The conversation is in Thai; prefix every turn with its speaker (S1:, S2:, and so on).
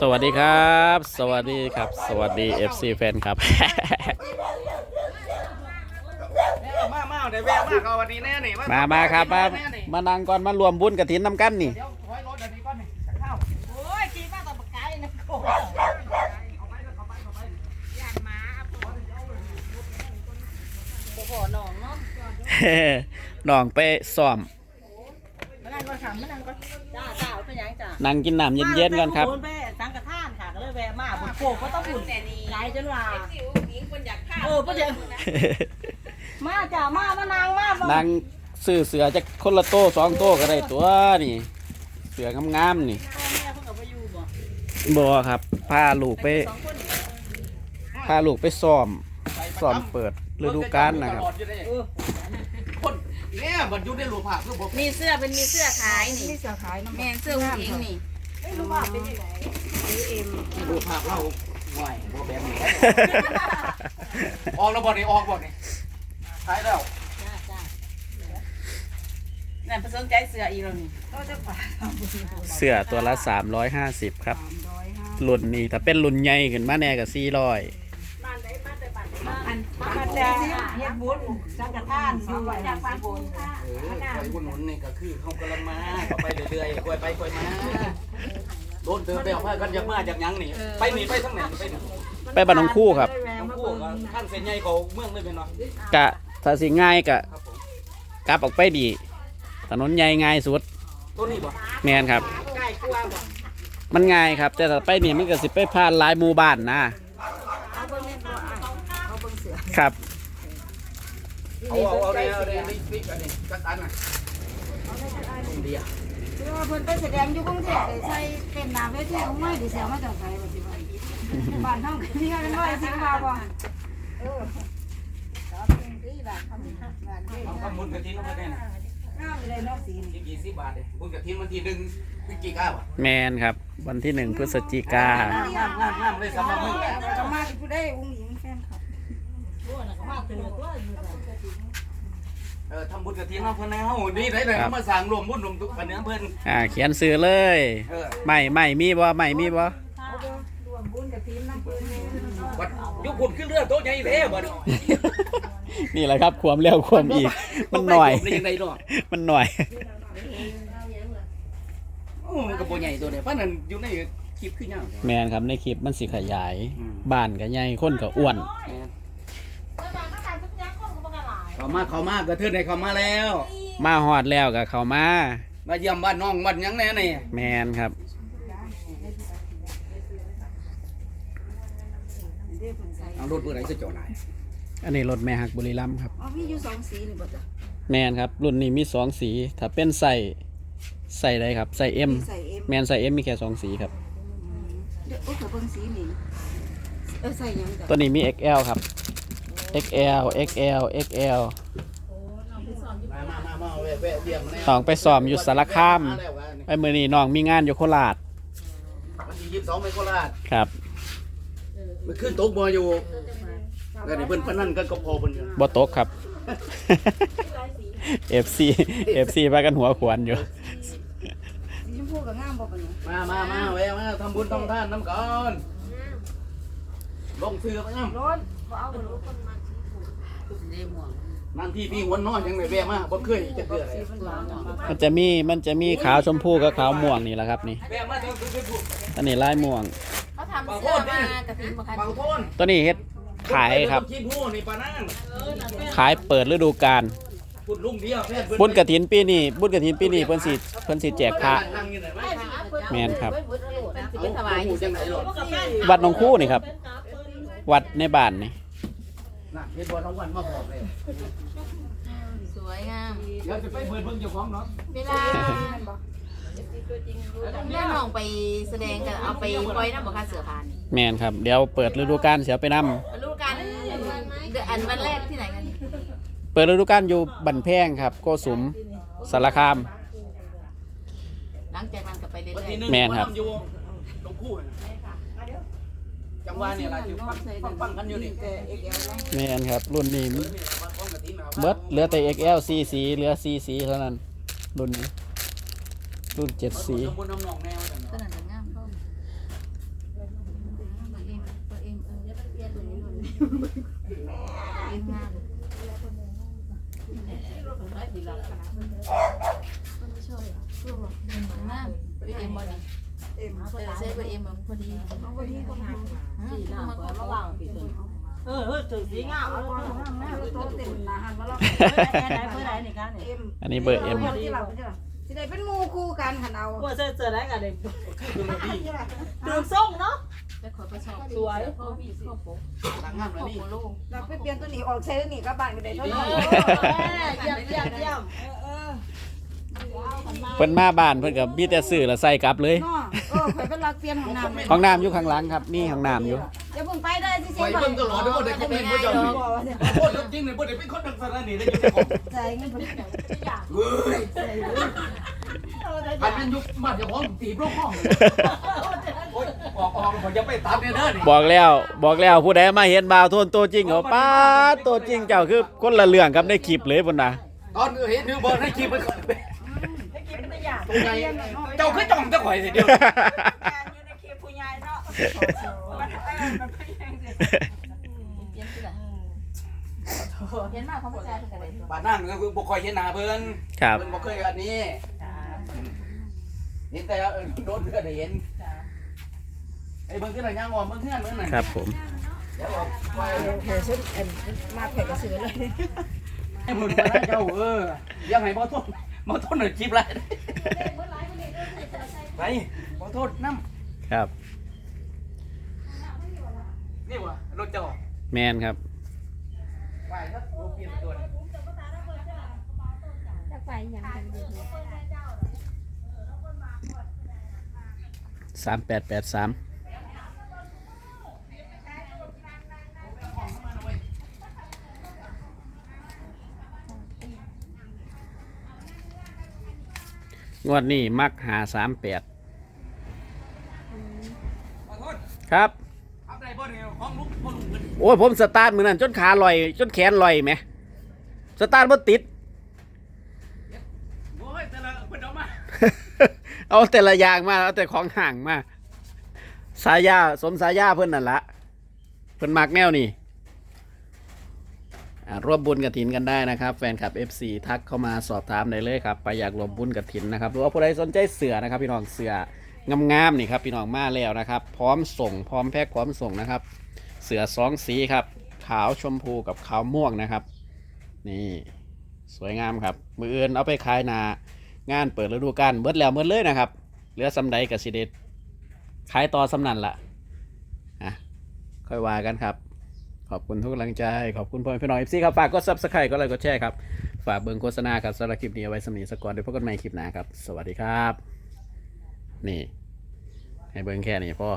S1: สวัสดีครับ สวัสดีครับ สวัสดี FC แฟนครับ
S2: มามาเดี๋ยวแวะมาเขาวันนี้แน่นี่
S1: มามาครับมา
S2: แน่นี่
S1: มานั่งก่อนมารวมบุญกระถินน้ำกันนี่
S2: เดี๋ยวถอยรถเดี๋ยวนี้ก่อนนี่จะเข้า
S3: โอ้ยขี่มาต่อปากไก่นะโอ้ยย่านหมาโอ้โหหนองเนาะ
S1: น้องไปซ้อม
S3: มานั่งก่อนค่ะมานั่งก่อนจ้าจ้าเป็นยังจ้า
S1: นั่งกินน้ำเย็นๆกันครับ
S3: มาบุญโป่งก็ต้องบุญไกลจนว่าเออประเดี๋ยวมาจ้ามามานั่งมามา
S1: นั่งซื้อเสือจากคนละโต้สองโต้ก็ได้ตัวนี่ เสืองามๆนี่
S3: พ่อแม่เพิ่งกลับมาอยู่บ่
S1: บอครับพาลูกไป
S3: สองคน
S1: พาลูกไปซ้อมซ้อมเปิดฤดูกาลนะครับ
S3: เออ
S2: คนเนี่ยมันอยู่ในหลวงพ่อคือผม
S4: มีเสื้อเป็นมีเสื้อขายนี่
S3: นี่เสือขายน้ำ
S4: แม่นเสื้อผู้หญิงนี่
S3: ไม่รู้ว่าเป็นยังไง ซื้อเอ็ม
S2: หลวงพ่อเราไหวบ่แบบนี้ออกแล้วบ่นี่ออกบ่นี่ท้ายแล้ว
S3: จ้าจ้า
S4: นั่นผสมใจเสื้ออีกแล้วนี่
S3: ก็จะฝาก
S1: เสือตัวละ 350 ครับรุ่นนี้ถ้าเป็นรุ่นใหญ่ขึ้นมาแน่กับ400
S3: อันมาจะเฮ็ดบุญสังกะท่านอยู่จากบ้านบุญ
S2: เออคอยบุญหนุนนี่ก็คือเขากำลังมาก็ไปเรื่อยๆคอยไปคอยมา โดนเติมไปเอาผ้ากันจากมาจากหยังนี่ไปนี่ไปทั้งไหนไปนี่
S1: ไปบ้านน้องคู่ครับ
S2: ทั้งพวกข้างเส้นใหญ่เขาเมืองเลยเป็นเนาะ
S1: กะถ้าสิง่ายกะ
S2: ครับผม
S1: กลับออกไปดี ถนนใหญ่ง่ายสุด
S2: ตัวนี้บ่
S1: แมนครับ
S3: ใกล้กว่าบ่
S1: มันง่ายครับ แต่ถ้าไปนี่มันก็สิไปผ่านหลายหมู่บ้านนะ
S3: เอาเบิ่งแม่นบ่อะเอาเบิ่งเสือ
S1: ครับ
S2: เอาเอาเอาเลยเอาเลยนี่นี่อันนี้จักอันน่ะตรงเดียว
S5: คือว่า เพิ่นไปแสดงอยู่กรุงเทพได้ใส่เต้นน้ำเวทีของไม้ดิเสียมาจากไสบ่สิว่าบ้านเฮาก็มีกันน้อยสิว่าบ่เออสอบเป็นที่บ้านทำงานเฮ็ด
S2: เอาบุญกระถินลงมาได้น่ะ
S5: งามเลยเนาะสีนี่
S2: ที่กี่สิบบาทเลยบุญกระถินวันที่หนึ่งพฤศจิกายนอะ
S1: แมนครับ วันที่หนึ่งพฤศจิกา
S2: งามงามงามเลยสำหรับมึง
S5: ก็มาที่ผู้ใดอุ้งหญิงแฟนคลับ
S3: ตัวน่ะก็มา เตือนตัวอยู่น่ะ
S2: เออทำบุญกระถินเอาเพื่อนให้เฮาดีได้เลยเอามาสั่งรวมบุญรวมทุกปันเนื้อเพื่อน
S1: อ่าเขียนซื้อเลย
S2: เออ
S1: ไม่ไม่มีบ่ไม่มีบ่
S5: เอาเด้อรวมบุญกับทีมน้ำเพิ่นนี่
S2: วัดยุคคุณขึ้นเรือโต๊ะใหญ่เท่บ่ด
S1: นี่แหละครับความเร็วความอีก มันหน่อย
S2: ได้ยังไงเนาะ
S1: มันหน่อย
S2: โอ้มันก็บ่ใหญ่ตัวเนี่ยเพราะนั้นอยู่ในคลิปขึ้นยัง
S1: แมนครับในคลิปมันสิขยายบ้านก็ใหญ่คนก็อ้วน
S2: เขามาเขามากระเทือนให้เขามาแล้ว
S1: มาฮอดแล้วก็เข้ามา
S2: มาเยี่ยมบ้านน้องบ้านหยังแน่นี่
S1: แมนครับ
S2: เอารถเพื่อไหนจะจอดไหน
S1: อันนี้รถแม่ฮักบุรีรัมย์ครับ
S5: อ๋อมีอยู่สองสีนี่บ่จ้ะ
S1: แมนครับ รุ่นนี้มีสองสี ถ้าเป็นใส่ใส่ใดครับใส่เอ็ม
S5: ใส่เอ็ม
S1: แมนใส่เอ็มมีแค่สองสีครับ
S5: เดี๋ยวโอ้ก็เบิ่งสีนี่เออใส่หยังจ้ะ
S1: ตัวนี้มี XL ครับ XL XL XL
S2: มามามามาแวะแวะเยี่ยมแน่
S1: น้องไปซ้อมอยู่สารคาม
S2: มาแล้ววะนี่
S1: ไปมือนี้น้องมีงานอยู่โคราช
S2: วันที่ยี่สิบสองไปโคราช
S1: ครับ
S2: มันขึ้นตกบ่อยู่แล้วนี่เพิ่นพนันกันก็พอเพิ่นอยู่
S1: บ่ตกครับ FC FC พากันหัวขวานอยู่
S5: สีชมพูก็งามบ่ปานนี้
S2: มามามาแวะมาทำบุญทำทานน้ำก่อนลงซื้อไปน้ำ
S5: ร้อนบ่เอาบ่รู้คนมา
S4: เดหมวง
S2: นั่นที่พี่หัวนอนยังไม่แวะมาบ่เคยจะเกิดอะไร
S5: สีมันหวานเนาะ
S1: มันจะมีมันจะมีขาวชมพูกับขาวม่วงนี่แหละครับนี่
S2: แวะมาจะคือถูก
S1: อันนี้ลายม่วง
S4: เขาทำเสื้อมากระถิ่นบ่คะ
S2: บางโทน
S1: ตัวนี้เฮ็ดขายครับ
S2: ขี้ผู้นี่ปานั่ง
S1: ขายเปิดฤดูกาล
S2: พูดลุงเดียวแพทย์
S1: บุญกระถินปีนี้บุญกระถินปีนี้เพิ่นสิเพิ่นสิแจกพระ
S2: นั่งอยู่ไหนวะ
S1: แม่นครับ
S4: สิไปถวาย
S2: หูจังไหนหรอ
S1: วัดหนองคู่นี่ครับ วัดในบ้านนี่
S2: น่ะเฮ็ดบ่ทั้งวันมาหอบเลย
S4: สวยงาม
S2: เดี๋ยวจะไปเปิดเบิ่งเจ้าของเนาะ
S4: เวลาแม่น้องไปแสดงกันเอาไปปล่อยน้ำบ่คะเสือพานนี่
S1: แม่นครับ เดี๋ยวเปิดฤดูกาลเสียไปนํ
S4: รู้กันเดือนอันวันแรกที่ไหนกัน
S1: เปิดฤดูกาลอยู่บันแพงครับ โกสุมสารคาม
S4: หลังจากนั้นก็ไปเรื่
S2: วัน
S4: อย
S2: ที่หนึ่ง
S1: แม่นครับ
S2: ทำอยู่ตรงคู่น่ะ จังหวะเนี่ยหลาจุดปังกันอยู่นี่
S5: แเอ็
S1: มนครับ รุ่นนี้
S2: มีเบิ
S1: ดเหลือแต่ XL 4สีเหลือ4สีเท่านั้น รุ่นนี้ รุ่น7สี
S2: สมบูด้ำหนอง
S4: อย่
S2: เนะ
S4: นั้นจะงามเข้าตัวเองตัวเองเออตัวนี้ามไม่เองมบอดี้
S5: เอ็ม
S4: เออใช่เอ็มพอดี
S5: เอาวันนี้ก็มา
S3: สีหน้าเปิดระหว่างปีตัวเออเออถือสีงามเอา
S5: เอา
S3: เลย
S5: เอาเอาเอาโต๊ะเต็มหนาหันมาแล้ว
S3: เบอร์ไหนเบอร์ไหนนี่กันนี่
S5: เอ็ม
S1: อันนี้เบอร์เอ็ม
S5: ที่หลังที่หลังที่ไหนเป็นหมูคู่กันหันเอา
S3: เบอร์เสื้อเสื้อไหนกันนี่
S2: คือมันดี
S3: ถึงส่งเนาะ
S4: ไปขอประสอบ
S3: สวย
S4: พ่อพี่พ่อโป๊ะ
S2: ต่างงาม
S4: พ่
S2: แล้ว
S4: อ
S2: นี่
S4: โปโล
S5: เราไปเปลี่ยนตัวนี้ออกใช้ตัวนี้ก็บ้านก็ได้เท่า
S3: เอ
S5: นั้น
S3: อเยี่ยมเยี่ยมเยี่ยม
S1: เพิ่นมาบ้านเพิ่นก็มีแต่ซื้อแล้วใส่กลับเลย
S5: เนาะ เออข่อยเป็นรักเปลี่ยนของน้ำ
S1: ห้องน้ำอยู่ข้างหลังครับนี่ห้องน้ำอยู่
S5: อย่าเพิ่งไปได้ที่
S2: ไป
S5: เสีย
S2: เบิ่งตลอดด้วยว่าเด็กคอมเมนต์ว่าจะมีโคตรจริงเลยว่าเด็กเป็นคนดังสารนี่ได้ยินของ
S5: ใจเงินเพิ่น
S2: เฮ้ยอันนั้นยุคมาจะพ้องตีบลูกห้องโอ้ยออกออกผมจะไปตามเนี่ยเด้อนี่
S1: บอกแล้วบอกแล้วผู้ใดมาเห็นบ่าวโทนตัวจริงเขาป้าดตัวจริงเจ้าคือคนละเรื่องกับในคลิปเลยพุ่นน่ะ
S2: ตอนเห็นนิวเบิร์นให้คีบไปก่อน
S3: ให้ กินเป็นอย่าง
S2: ตรงไหนเจ้าคือจ้องจะข่อยสิเดียว
S3: อยู่ในคลิปผู้ใหญ่เนาะมันเออมันเป็นยังไง
S4: เปลี่ยนที่ละเห็นมากเขาไม่ใช่เป็นกันเลย
S2: บ้านนั่นก็คือบ่ค่อยเห็นหน้าเพิ่น
S1: ครับ
S2: เพิ่นบ่เคยอันนี้เห็นแต่โดนเพื่อนได้เห็นไอ้เบิ่งขึ้นหน่อยย่างออมเบิ่งขึ้นเบิ่งหน่อย
S1: ครับผม
S2: เดี๋ยวออกไป
S5: เดี๋ยวชุดเอ็มมาแข่งกระสือเลย
S2: ให้เบิ่งมาให้เจ้าเออยังให้บ่ทนบ่ทนหน่อยคลิปไรไปบ่โทษน้ำ
S1: ครับ
S2: นี่วะรถเจ้า
S1: แมนครับ
S2: ไปครับโอ้เปลี่ยนตัว
S1: สามแปดแปดสาม งวดนี้มักหาสามแปดครับ โอ้ยผมสตาร์ทมือนั้นจนขาลอย จนแขนลอยไหม สตาร์ทบ่ติด
S2: อ้ยแต่ละเอา
S1: แต่ละอย่างมา เอาแต่ของห่างมา สายา สมสายาเพื่อนนั่นละ เพื่อนมักแนวนี่ ร่วมบุญกระถินกันได้นะครับ แฟนคลับ FC ทักเข้ามาสอบถามได้เลยครับไปอยากร่วมบุญกระถินนะครับหรือว่าผู้ใดสนใจเสือนะครับพี่น้องเสืองามๆนี่ครับพี่น้องมาแล้วนะครับ พร้อมส่งพร้อมแพ็คพร้อมส่งนะครับ เสือสองสีครับ ขาวชมพูกับขาวม่วงนะครับ นี่สวยงามครับ มืออื่นเอาไปขายนางานเปิดฤดูกาลเบิดแล้วเบิดเลยนะครับเหลือสำใดกับสิเดชขายต่อสำนันละอะค่อยว่ากันครับ ขอบคุณทุกกำลังใจ ขอบคุณพ่อแม่พี่น้องเอฟซีครับ ฝากกดซับสไครต์ก็ไลค์กดแชร์ครับ ฝากเบิ่งโฆษณาครับสำหรับคลิปนี้เอาไว้สำนีสกอร์เดี๋ยวพบกันใหม่คลิปหน้าครับ สวัสดีครับ นี่ ให้เบิ่งแค่นี้พ่อ